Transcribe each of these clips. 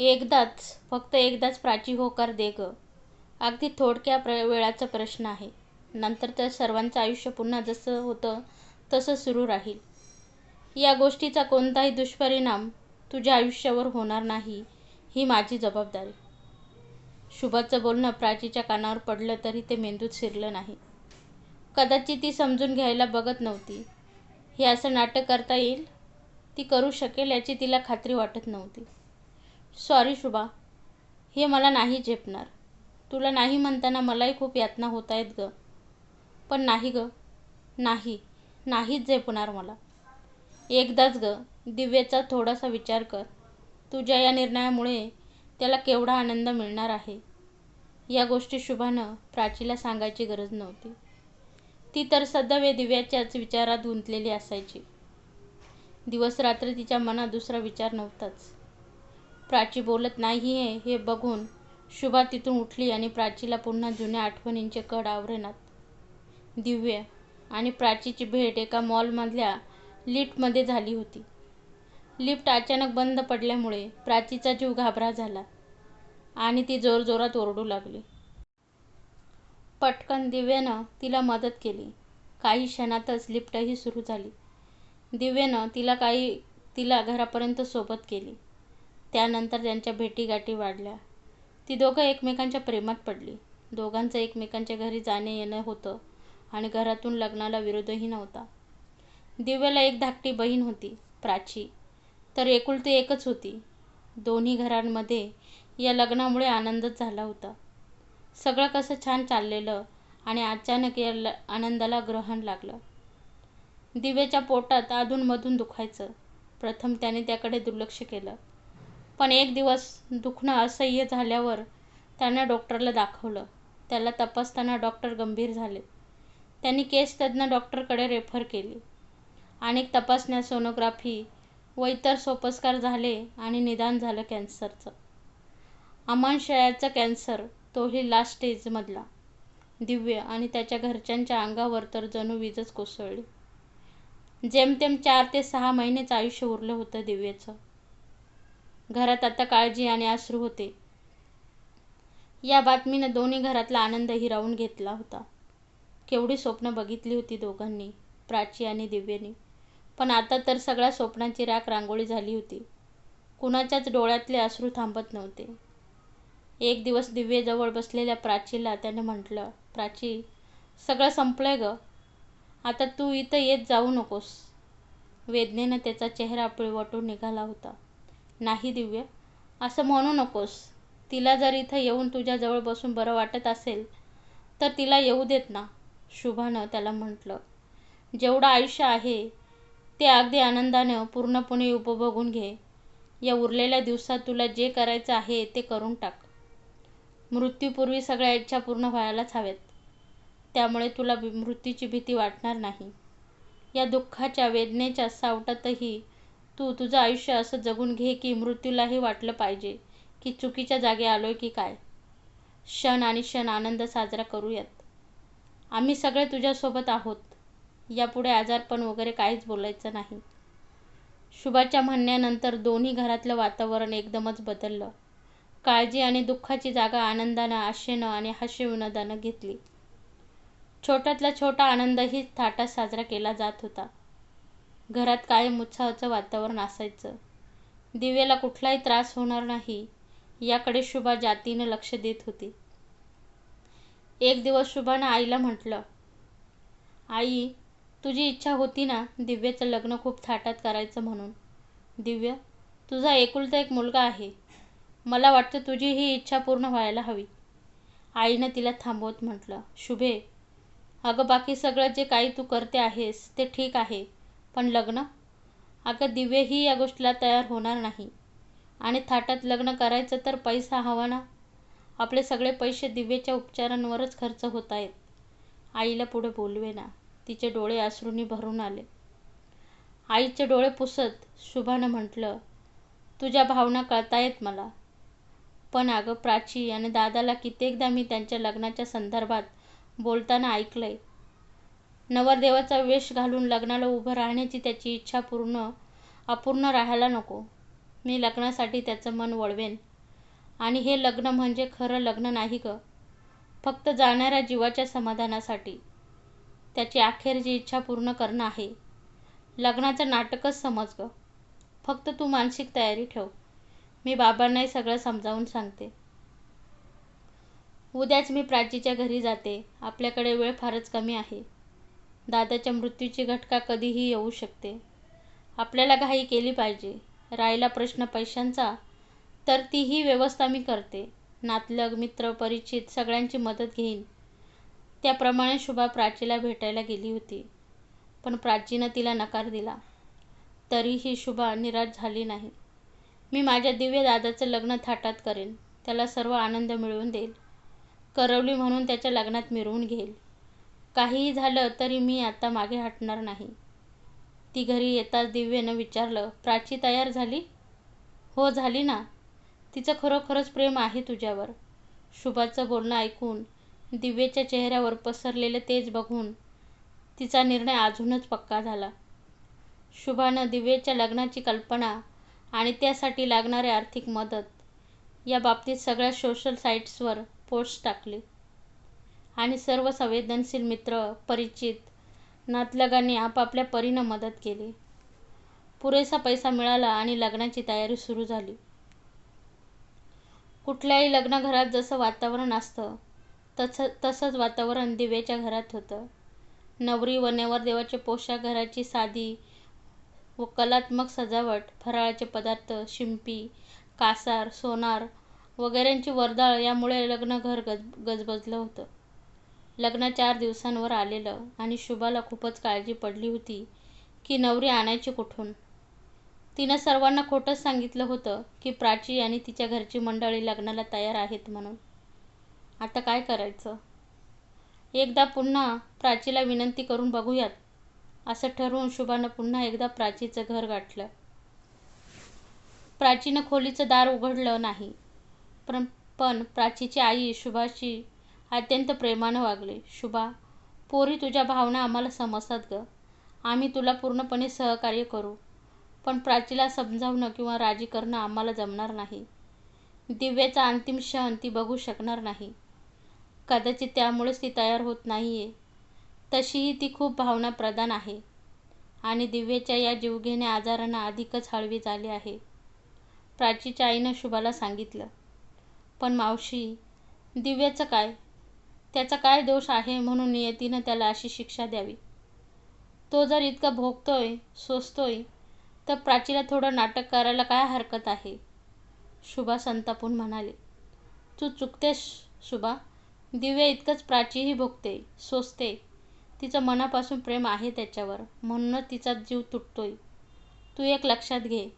एकदाच फक्त एकदाच प्राची होकार दे गं. अगदी थोडक्या प्र वेळाचा प्रश्न आहे. नंतर त्या सर्वांचं आयुष्य पुन्हा जसं होतं तसं सुरू राहील. या गोष्टीचा कोणताही दुष्परिणाम तुझ्या आयुष्यावर होणार नाही ही माझी जबाबदारी. शुभाचं बोलणं प्राचीच्या कानावर पडलं तरी ते मेंदूत शिरलं नाही. कदाचित ती समजून घ्यायला बघत नव्हती. हे असं नाटक करता येईल? ती करू शकेल याची तिला खात्री वाटत नव्हती. सॉरी शुभा हे मला नाही झेपणार. तुला नाही म्हणताना मलाही खूप यातना होत आहेत गं. पण नाही गं. नाही. नाहीच झेपणार मला. एकदाच गं दिव्याचा थोडासा विचार कर. तुझ्या या निर्णयामुळे त्याला केवढा आनंद मिळणार आहे? या गोष्टी शुभानं प्राचीला सांगायची गरज नव्हती. ती तर सदैव दिव्याच्याच विचारात गुंतलेली असायची. दिवस रात्र तिच्या मनात दुसरा विचार नव्हताच. प्राची बोलत नाहीये हे बघून शुभा तिथून उठली आणि प्राचीला पुन्हा जुन्या आठवणींचे कड आवरेनात दिव्य आणि प्राचीची भेट एका मॉलमधल्या लिफ्टमध्ये झाली होती. लिफ्ट अचानक बंद पडल्यामुळे प्राचीचा जीव घाबरा झाला आणि ती जोरजोरात ओरडू लागली. पटकन दिव्यानं तिला मदत केली. काही क्षणातच लिफ्टही सुरू झाली. दिव्यानं तिला काही तिला घरापर्यंत सोबत केली. त्यानंतर त्यांच्या भेटीगाठी वाढल्या. ती दोघं एकमेकांच्या प्रेमात पडली. दोघांचं एकमेकांच्या घरी जाणे येणं होतं आणि घरातून लग्नाला विरोधही नव्हता. दिव्याला एक धाकटी बहीण होती प्राची. तर एकुलती एकच होती. दोन्ही घरांमध्ये या लग्नामुळे आनंदच झाला होता. सगळं कसं छान चाललेलं आणि अचानक या ल आनंदाला ग्रहण लागलं. दिव्याच्या पोटात अधूनमधून दुखायचं. प्रथम त्याने त्याकडे दुर्लक्ष केलं. पण एक दिवस दुखणं असह्य झाल्यावर त्यानं डॉक्टरला दाखवलं. त्याला तपासताना डॉक्टर गंभीर झाले. त्यांनी केस तज्ज्ञ डॉक्टरकडे रेफर केली. अनेक तपासण्या सोनोग्राफी व इतर सोपस्कार झाले आणि निदान झालं कॅन्सरचं. आमाशयाचा कॅन्सर तोही लास्ट स्टेजमधला दिव्य आणि त्याच्या घरच्यांच्या अंगावर तर जणू वीजच कोसळली. जेमतेम चार ते सहा महिनेच आयुष्य उरलं होतं दिव्याचं. घरात आता काळजी आणि अश्रू होते. या बातमीनं दोन्ही घरातला आनंद हिरावून घेतला होता. केवढी स्वप्न बघितली होती दोघांनी प्राची आणि दिव्यनी. पण आता तर सगळ्या स्वप्नांची राख रांगोळी झाली होती. कुणाच्याच डोळ्यातले अश्रू थांबत नव्हते. एक दिवस दिव्येजवळ बसलेल्या प्राचीला त्याने म्हटलं प्राची सगळं संपलंय ग. आता तू इथं येत जाऊ नकोस. वेदनेनं त्याचा चेहरा पिळवटून निघाला होता. नाही दिव्य. असं म्हणू नकोस. तिला जर इथं येऊन तुझ्याजवळ बसून बरं वाटत असेल तर तिला येऊ देत ना शुभानं त्याला म्हटलं. जेवढं आयुष्य आहे ते अगदी आनंदानं पूर्णपणे उपभोगून घे. या उरलेल्या दिवसात तुला जे करायचं आहे ते करून टाक. मृत्यूपूर्वी सगळ्या इच्छा पूर्ण व्हायलाच हव्यात त्यामुळे तुला मृत्यूची भीती वाटणार नाही. या दुःखाच्या वेदनेच्या सावटातही तू तुझं आयुष्य असं जगून घे की मृत्यूलाही वाटलं पाहिजे की चुकीच्या जागी आलोय की काय? क्षण आणि क्षण आनंद साजरा करूयात. आम्ही सगळे तुझ्यासोबत आहोत. यापुढे आजारपण वगैरे काहीच बोलायचं नाही. शुभाच्या म्हणण्यानंतर दोन्ही घरातलं वातावरण एकदमच बदललं. काळजी आणि दुःखाची जागा आनंदानं आशेनं आणि हास्यविनोदानं घेतली. छोट्यातला छोटा आनंदही थाटात साजरा केला जात होता. घरात कायम उत्साहाचं वातावरण असायचं. दिव्याला कुठलाही त्रास होणार नाही याकडे शुभा जातीनं लक्ष देत होती. एक दिवस शुभानं आईला म्हटलं आई तुझी इच्छा होती ना दिव्याचं लग्न खूप थाटात करायचं म्हणून. दिव्य तुझा एकुलता एक मुलगा आहे. मला वाटतं तुझी ही इच्छा पूर्ण व्हायला हवी. आईनं तिला थांबवत म्हटलं शुभे अगं बाकी सगळं जे काही तू करते आहेस ते ठीक आहे. पण लग्न? अगं दिव्यही या गोष्टीला तयार होणार नाही. आणि थाटात लग्न करायचं तर पैसा हवा ना? आपले सगळे पैसे दिव्याच्या उपचारांवरच खर्च होत आहेत. आईला पुढे बोलवे ना तिचे डोळे आसरूनी भरून आले. आईचे डोळे पुसत शुभानं म्हटलं तुझ्या भावना कळतायत मला. पण अगं प्राची आणि दादाला कित्येकदा मी त्यांच्या लग्नाच्या संदर्भात बोलताना ऐकलंय. नवरदेवाचा वेश घालून लग्नाला उभं राहण्याची त्याची इच्छा पूर्ण अपूर्ण राहायला नको. मी लग्नासाठी त्याचं मन वळवेन. आणि हे लग्न म्हणजे खरं लग्न नाही ग. फक्त जाणाऱ्या जीवाच्या समाधानासाठी. त्याची अखेरची इच्छा पूर्ण करणं आहे. लग्नाचं नाटकच समज ग. फक्त तू मानसिक तयारी ठेव. मी बाबांनाही सगळं समजावून सांगते. उद्याच मी प्राचीच्या घरी जाते. आपल्याकडे वेळ फारच कमी आहे. दादाच्या मृत्यूची घटका कधीही येऊ शकते. आपल्याला घाई केली पाहिजे. राहिला प्रश्न पैशांचा तर तीही व्यवस्था मी करते. नातलग मित्र परिचित सगळ्यांची मदत घेईन. त्याप्रमाणे शुभा प्राचीला भेटायला गेली होती पण प्राचीनं तिला नकार दिला. तरीही शुभा निराश झाली नाही. मी माझ्या दिव्य दादाचं लग्न थाटात करेन. त्याला सर्व आनंद मिळवून देईल. करवली म्हणून त्याच्या लग्नात मिरवून घेईल. काहीही झालं तरी मी आता मागे हटणार नाही. ती घरी येताच दिव्येनं विचारलं प्राची तयार झाली? हो झाली ना. तिचं खरोखरच प्रेम आहे तुझ्यावर. शुभाचं बोलणं ऐकून दिव्येच्या चेहऱ्यावर पसरलेलं तेज बघून तिचा निर्णय अजूनच पक्का झाला. शुभानं दिव्येच्या लग्नाची कल्पना आणि त्यासाठी लागणारी आर्थिक मदत या बाबतीत सगळ्या सोशल साईट्सवर पोस्ट टाकली. आणि सर्व संवेदनशील मित्र परिचित नातलगांनी आपापल्या परीनं मदत केली. पुरेसा पैसा मिळाला आणि लग्नाची तयारी सुरू झाली. कुठल्याही लग्नघरात जसं वातावरण असतं तसं तसंच वातावरण दिव्याच्या घरात होतं. नवरी व नवरदेवाचे पोशाख घराची साधी व कलात्मक सजावट फराळाचे पदार्थ शिंपी कासार सोनार वगैरेंची वर्दळ यामुळे लग्नघर गज गजबजलं होतं. लग्न चार दिवसांवर आलेलं आणि शुभाला खूपच काळजी पडली होती की नवरी आणायची कुठून? तिनं सर्वांना खोटंच सांगितलं होतं की प्राची आणि तिच्या घरची मंडळी लग्नाला तयार आहेत म्हणून. आता काय करायचं? एकदा पुन्हा प्राचीला विनंती करून बघूयात असं ठरवून शुभानं पुन्हा एकदा प्राचीचं घर गाठलं. प्राचीनं खोलीचं दार उघडलं नाही पण पण प्राचीची आई शुभाशी अत्यंत प्रेमानं वागले. शुभा पोरी तुझ्या भावना आम्हाला समजतात ग. आम्ही तुला पूर्णपणे सहकार्य करू. पण प्राचीला समजावणं किंवा राजी करणं आम्हाला जमणार नाही. दिव्याचा अंतिम क्षण ती बघू शकणार नाही. कदाचित त्यामुळेच ती तयार होत नाही आहे तशीही ती खूप भावनाप्रधान आहे. आणि दिव्याच्या या जीवघेण्या आजारांना अधिकच हळवी झाली आहे. प्राचीच्या आईनं शुभाला सांगितलं. पण मावशी दिव्याचं काय? त्याचा काय दोष आहे म्हणून नियतीनं त्याला अशी शिक्षा द्यावी. तो जर इतका भोगतोय सोसतोय तर प्राचीला थोडं नाटक करायला काय हरकत आहे? शुभा संतापून म्हणाले. तू चुकतेस शुभा. दिव्या इतकंच प्राचीही भोगते सोसते. तिचं मनापासून प्रेम आहे त्याच्यावर. म्हणूनच तिचा जीव तुटतोय. तू एक लक्षात घे.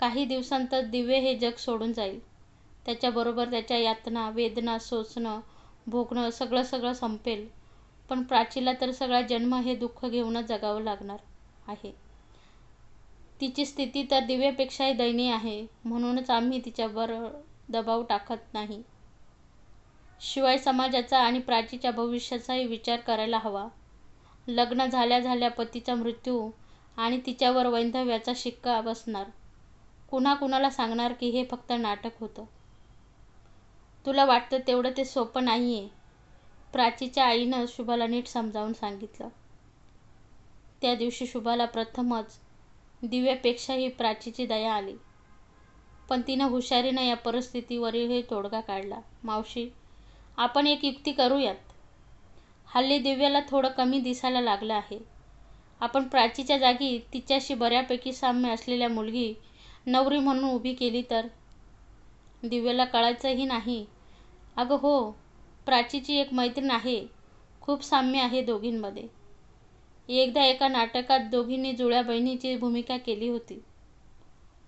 काही दिवसांतर दिव्य हे जग सोडून जाईल. त्याच्याबरोबर त्याच्या यातना वेदना सोसणं भोगणं सगळं सगळं संपेल. पण प्राचीला तर सगळा जन्म हे दुःख घेऊनच जगावं लागणार आहे. तिची स्थिती तर दिव्यापेक्षाही दयनीय आहे. म्हणूनच आम्ही तिच्यावर दबाव टाकत नाही. शिवाय समाजाचा आणि प्राचीच्या भविष्याचाही विचार करायला हवा. लग्न झाल्या झाल्या पतीचा मृत्यू आणि तिच्यावर वैधव्याचा शिक्का बसणार. कुणा कुणाला सांगणार की हे फक्त नाटक होतं. तुला वाटतं तेवढं ते सोपं नाही आहे प्राचीच्या आईनं शुभाला नीट समजावून सांगितलं. त्या दिवशी शुभाला प्रथमच दिव्यापेक्षाही प्राचीची दया आली. पण तिनं हुशारीनं या परिस्थितीवरही तोडगा काढला. मावशी आपण एक युक्ती करूयात. हल्ली दिव्याला थोडं कमी दिसायला लागलं आहे. आपण प्राचीच्या जागी तिच्याशी बऱ्यापैकी साम्य असलेल्या मुलगी नवरी म्हणून उभी केली तर? दिव्याला कळायचंही नाही. अगं हो प्राचीची एक मैत्रीण आहे. खूप साम्य आहे दोघींमध्ये. एकदा एका नाटकात दोघींनी जुळ्या बहिणीची भूमिका केली होती.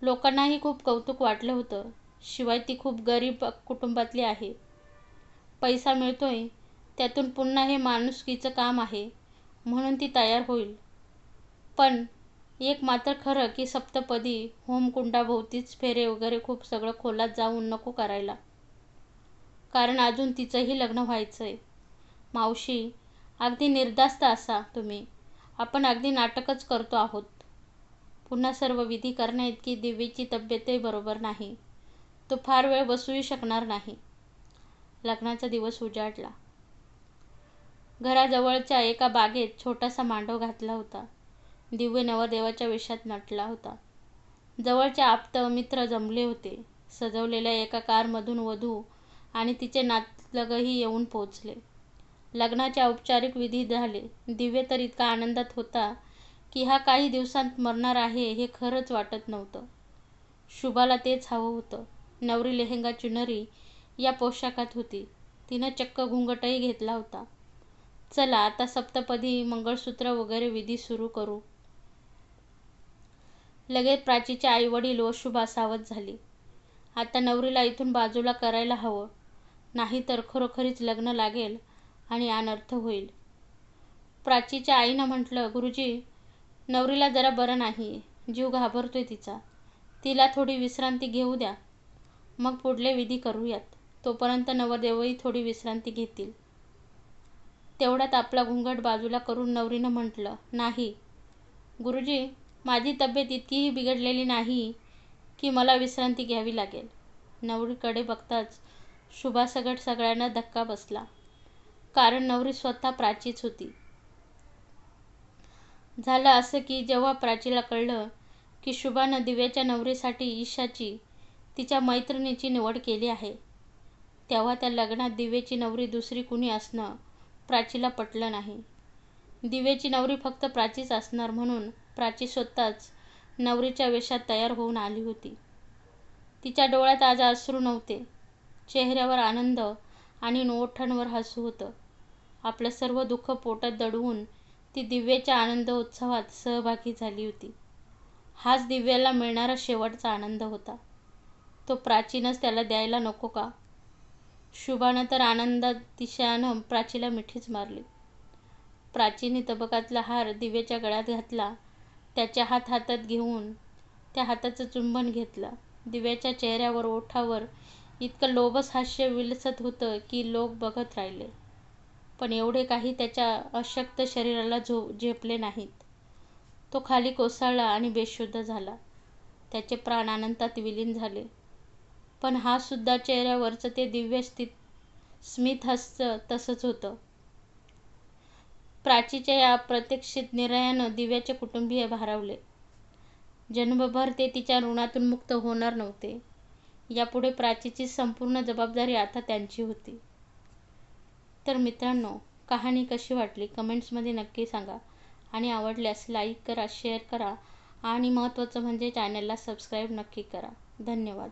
लोकांनाही खूप कौतुक वाटलं होतं. शिवाय ती खूप गरीब कुटुंबातली आहे. पैसा मिळतोय त्यातून पुन्हा हे माणुसकीचं काम आहे म्हणून ती तयार होईल. पण एक मात्र खरं की सप्तपदी होमकुंडाभोवतीच फेरे वगैरे खूप सगळं खोलात जाऊन नको करायला. कारण अजून तिचंही लग्न व्हायचं आहे मावशी अगदी निर्धास्त असा तुम्ही. आपण अगदी नाटकच करतो आहोत. पुन्हा सर्व विधी करण्याइतकी दिव्येची तब्येतही बरोबर नाही. तो फार वेळ बसूही शकणार नाही. लग्नाचा दिवस उजाडला. घराजवळच्या एका बागेत छोटासा मांडव घातला होता. दिव्य नवरदेवाच्या वेशात नटला होता. जवळचे आप्त मित्र जमले होते. सजवलेल्या एका कारमधून वधू आणि तिचे नातलगही येऊन पोचले. लग्नाचे औपचारिक विधी झाले. दिव्य तर इतका आनंदात होता की हा काही दिवसांत मरणार आहे हे खरंच वाटत नव्हतं. शुभाला तेच हवं होतं. नवरी लेहंगा चुनरी या पोशाखात होती. तिनं चक्क घुंगटही घेतला होता. चला आता सप्तपदी मंगळसूत्र वगैरे विधी सुरू करू. लगेच प्राचीचे आई वडील व शुभा सावध झाली. आता नवरीला इथून बाजूला करायला हवं. नाहीतर खरोखरीच लग्न लागेल आणि अनर्थ होईल. प्राचीच्या आईनं म्हटलं गुरुजी नवरीला जरा बरं नाही जीव घाबरतोय तिचा. तिला थोडी विश्रांती घेऊ द्या. मग पुढले विधी करूयात. तोपर्यंत नवरदेवही थोडी विश्रांती घेतील. तेवढ्यात आपला घुंगट बाजूला करून नवरीनं म्हटलं नाही. गुरुजी माझी तब्येत इतकीही बिघडलेली नाही की मला विश्रांती घ्यावी लागेल. नवरीकडे बघताच शुभासकट सगळ्यांना धक्का बसला. कारण नवरी स्वतः प्राचीच होती. झालं असं की जेव्हा प्राचीला कळलं की शुभानं दिव्याच्या नवरीसाठी ईशाची तिच्या मैत्रिणीची निवड केली आहे तेव्हा त्या लग्नात दिव्याची नवरी दुसरी कुणी असणं प्राचीला पटलं नाही. दिव्याची नवरी फक्त प्राचीच असणार म्हणून प्राची स्वतःच नवरीच्या वेशात तयार होऊन आली होती. तिच्या डोळ्यात आज अश्रू नव्हते. चेहऱ्यावर आनंद आणि ओठांवर हसू होतं. आपलं सर्व दुःख पोटात दडवून ती दिव्याच्या आनंद उत्सवात सहभागी झाली होती. हाच दिव्याला मिळणारा शेवटचा आनंद होता. तो प्राचीनच त्याला द्यायला नको का? शुभानं तर आनंदातिशयानं प्राचीला मिठीच मारली. प्राचीने तबकातला हार दिव्याच्या गळ्यात घातला त्याच्या हात हातात घेऊन त्या हाताचं चुंबन घेतलं दिव्याच्या चेहऱ्यावर ओठावर इतकं लोभस हास्य विलसत होतं की लोक बघत राहिले. पण एवढे काही त्याच्या अशक्त शरीराला झो झेपले नाहीत. तो खाली कोसळला आणि बेशुद्ध झाला. त्याचे प्राण अनंतात विलीन झाले. पण हा सुद्धा चेहऱ्यावरचं ते दिव्य स्थित स्मितहास्य तसंच होतं. प्राचीच्या या प्रत्यक्षित निर्णयानं दिव्याचे कुटुंबीय भारावले. जन्मभर ते तिच्या ऋणातून मुक्त होणार नव्हते. यापुढे प्राचीची संपूर्ण जबाबदारी आता त्यांची होती. तर मित्रांनो कहाणी कशी वाटली? कमेंट्समध्ये नक्की सांगा. आणि आवडल्यास लाईक करा शेअर करा. आणि महत्त्वाचं म्हणजे चॅनलला सबस्क्राईब नक्की करा. धन्यवाद.